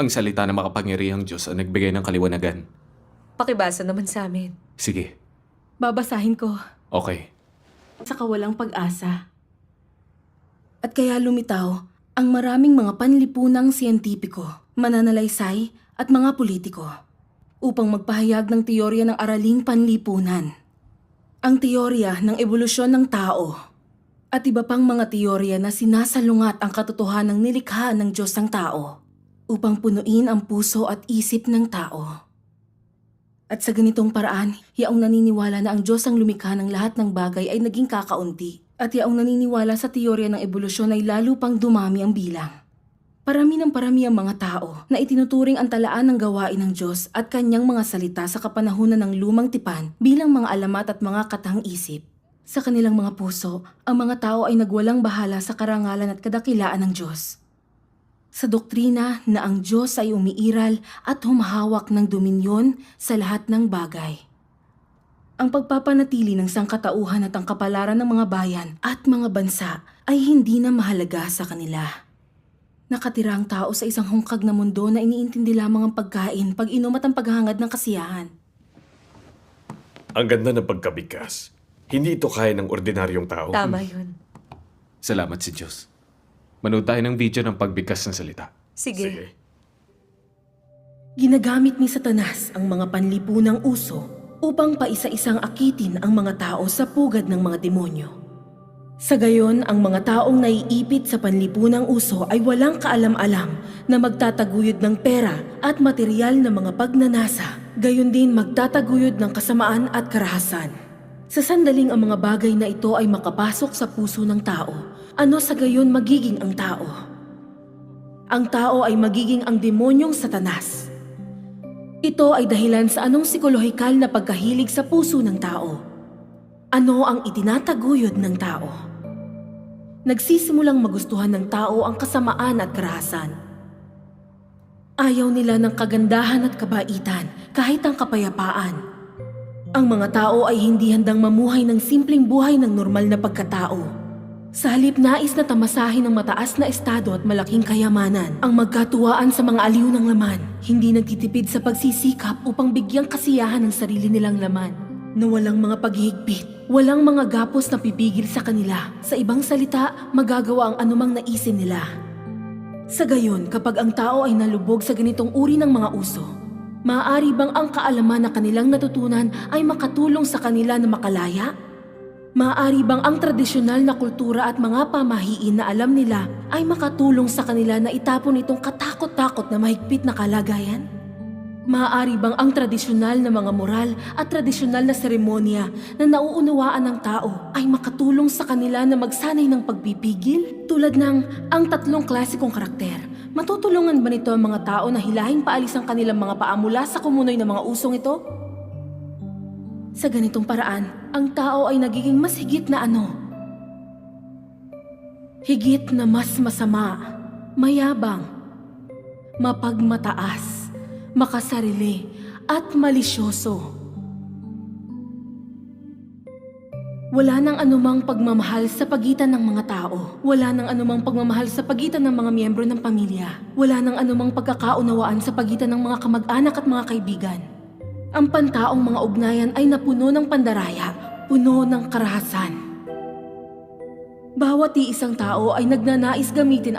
Ang salita ng makapangyarihang Diyos ang nagbigay ng kaliwanagan. Pakibasa naman sa amin. Sige, Babasahin ko. okay. Sa kawalang pag-asa. At kaya lumitaw ang maraming mga panlipunang siyentipiko, mananalaysay at mga politiko upang magpahayag ng teorya ng araling panlipunan. Ang teorya ng ebolusyon ng tao at iba pang mga teorya na sinasalungat ang katotohanang nilikha ng Diyos ang tao upang punuin ang puso at isip ng tao. At sa ganitong paraan, yaong naniniwala na ang Diyos ang lumikha ng lahat ng bagay ay naging kakaunti. At yaong naniniwala sa teorya ng ebolusyon ay lalo pang dumami ang bilang. Parami ng parami ang mga tao na itinuturing ang talaan ng gawain ng Diyos at kanyang mga salita sa kapanahunan ng lumang tipan bilang mga alamat at mga katang isip. Sa kanilang mga puso, ang mga tao ay nagwalang bahala sa karangalan at kadakilaan ng Diyos sa doktrina na ang Diyos ay umiiral at humahawak ng dominyon sa lahat ng bagay. Ang pagpapanatili ng sangkatauhan at ang kapalaran ng mga bayan at mga bansa ay hindi na mahalaga sa kanila. Nakatira ang tao sa isang hungkag na mundo na iniintindi lamang ang pagkain, pag-inom at ang paghahangad ng kasiyahan. Ang ganda ng pagkabigkas. Hindi ito kaya ng ordinaryong tao. Tama yun. Salamat si Diyos. Manood tayo ng video ng pagbigkas ng salita. Sige. Sige. Ginagamit ni Satanas ang mga panlipunang uso upang paisa-isang akitin ang mga tao sa pugad ng mga demonyo. Sa gayon, ang mga taong naiipit sa panlipunang uso ay walang kaalam-alam na magtataguyod ng pera at material na mga pagnanasa, gayon din magtataguyod ng kasamaan at karahasan. Sa sandaling ang mga bagay na ito ay makapasok sa puso ng tao, ano sa gayon magiging ang tao? Ang tao ay magiging ang demonyong satanas. Ito ay dahilan sa anong psikolohikal na pagkahilig sa puso ng tao. Ano ang itinataguyod ng tao? Nagsisimulang magustuhan ng tao ang kasamaan at karahasan. Ayaw nila ng kagandahan at kabaitan kahit ang kapayapaan. Ang mga tao ay hindi handang mamuhay ng simpleng buhay ng normal na pagkatao. Sa halip nais na tamasahin ng mataas na estado at malaking kayamanan, ang magkatuwaan sa mga aliw ng laman, hindi nagtitipid sa pagsisikap upang bigyang kasiyahan ng sarili nilang laman. Na walang mga paghihigpit, walang mga gapos na pipigil sa kanila. Sa ibang salita, magagawa ang anumang naisin nila. Sa gayon, kapag ang tao ay nalubog sa ganitong uri ng mga uso, maaari bang ang kaalaman na kanilang natutunan ay makatulong sa kanila na makalaya? Maaari bang ang tradisyonal na kultura at mga pamahiin na alam nila ay makatulong sa kanila na itapon itong katakot-takot na mahigpit na kalagayan? Maaari bang ang tradisyonal na mga moral at tradisyonal na seremonya na nauunawaan ng tao ay makatulong sa kanila na magsanay ng pagpipigil? Tulad ng ang tatlong klasikong karakter, matutulungan ba nito ang mga tao na hilahin paalis ang kanilang mga paa mula sa kumunoy ng mga usong ito? Sa ganitong paraan, ang tao ay nagiging mas higit na ano? Higit na mas masama, mayabang, mapagmataas, makasarili, at malisyoso. Wala nang anumang pagmamahal sa pagitan ng mga tao. Wala nang anumang pagmamahal sa pagitan ng mga miyembro ng pamilya. Wala nang anumang pagkakaunawaan sa pagitan ng mga kamag-anak at mga kaibigan. Ang pantaong mga ugnayan ay napuno ng pandaraya, puno ng karahasan. Bawat iisang tao ay nagnanais gamitin